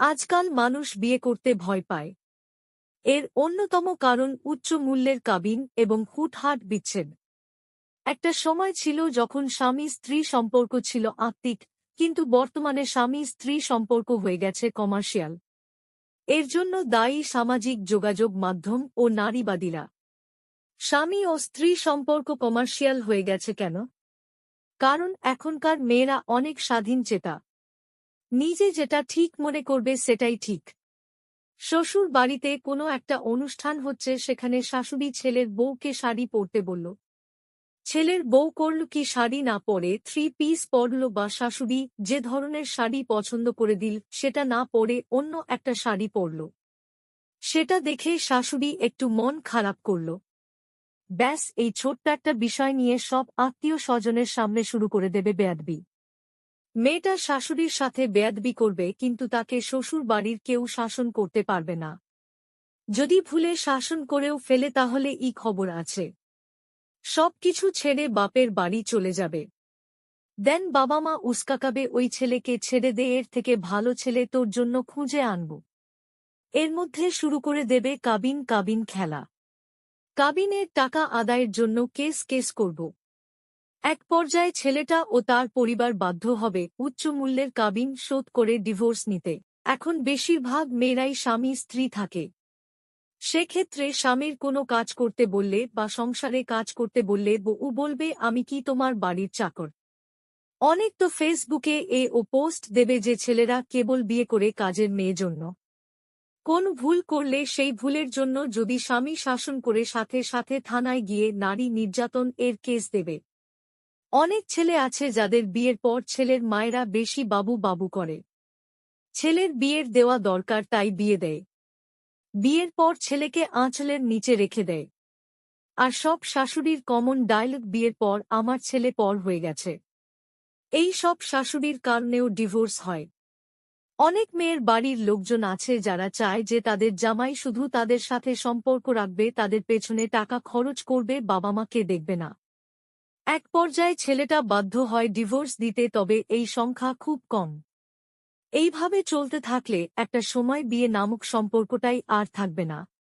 আজকাল মানুষ বিয়ে করতে ভয় পায়। এর অন্যতম কারণ উচ্চ মূল্যের কাবিন এবং হুটহাট বিচ্ছেদ। একটা সময় ছিল যখন স্বামী স্ত্রী সম্পর্ক ছিল আত্মিক, কিন্তু বর্তমানে স্বামী স্ত্রী সম্পর্ক হয়ে গেছে কমার্শিয়াল। এর জন্য দায়ী সামাজিক যোগাযোগ মাধ্যম ও নারীবাদীরা। স্বামী ও স্ত্রী সম্পর্ক কমার্শিয়াল হয়ে গেছে কেন? কারণ এখনকার মেয়েরা অনেক স্বাধীন চেতা। নিজে যেটা ঠিক মনে করবে সেটাই ঠিক। শ্বশুর বাড়িতে কোনো একটা অনুষ্ঠান হচ্ছে সেখানে শাশুড়ি ছেলের বউকে শাড়ি পরতে বলল। ছেলের বউ করল কি শাড়ি না পরে থ্রি পিস পরল বা শাশুড়ি যে ধরনের শাড়ি পছন্দ করে দিল সেটা না পরে অন্য একটা শাড়ি পরল। সেটা দেখে শাশুড়ি একটু মন খারাপ করল। ব্যাস এই ছোট্ট একটা বিষয় নিয়ে সব আত্মীয় স্বজনের সামনে শুরু করে দেবে বেয়াদবি। মেয়েটা শাশুড়ির সাথে বেয়াদবি করবে, কিন্তু তাকে শ্বশুর বাড়ির কেউ শাসন করতে পারবে না। যদি ভুলে শাসন করেও ফেলে, তাহলে ই খবর আছে। সবকিছু ছেড়ে বাপের বাড়ি চলে যাবে। দেন বাবা মা উস্কাকাবে, ওই ছেলেকে ছেড়ে দে, এর থেকে ভালো ছেলে তোর জন্য খুঁজে আনব। এর মধ্যে শুরু করে দেবে কাবিন কাবিন খেলা। কাবিনের টাকা আদায়ের জন্য কেস কেস করব। এক পর্যায়ে ছেলেটা ও তার পরিবার বাধ্য হবে উচ্চ মূল্যের কাবিন শোধ করে ডিভোর্স নিতে। এখন বেশিরভাগ মেয়েরাই স্বামী, স্ত্রী থাকে। সেক্ষেত্রে স্বামীর কোনো কাজ করতে বললে বা সংসারে কাজ করতে বললে বউ বলবে, আমি কি তোমার বাড়ির চাকর? অনেক তো ফেসবুকে এ ও পোস্ট দেবে যে ছেলেরা কেবল বিয়ে করে কাজের মেয়ে জন্য। কোন ভুল করলে সেই ভুলের জন্য যদি স্বামী শাসন করে সাথে সাথে থানায় গিয়ে নারী নির্যাতন এর কেস দেবে। অনেক ছেলে আছে যাদের বিয়ের পর ছেলের মায়েরা বেশি বাবু বাবু করে। ছেলের বিয়ের দেওয়া দরকার তাই বিয়ে দেয়। বিয়ের পর ছেলেকে আঁচলের নিচে রেখে দেয়। আর সব শাশুড়ির কমন ডায়লগ বিয়ের পর আমার ছেলে পর হয়ে গেছে। এই সব শাশুড়ির কারণেও ডিভোর্স হয়। অনেক মেয়ের বাড়ির লোকজন আছে যারা চায় যে তাদের জামাই শুধু তাদের সাথে সম্পর্ক রাখবে, তাদের পেছনে টাকা খরচ করবে বাবা মাকে দেখবে না। এক পর্যায়ে ছেলেটা বাধ্য হয় ডিভোর্স দিতে, তবে এই সংখ্যা খুব কম। এইভাবে চলতে থাকলে একটা সময় বিয়ে নামক সম্পর্কটাই আর থাকবে না।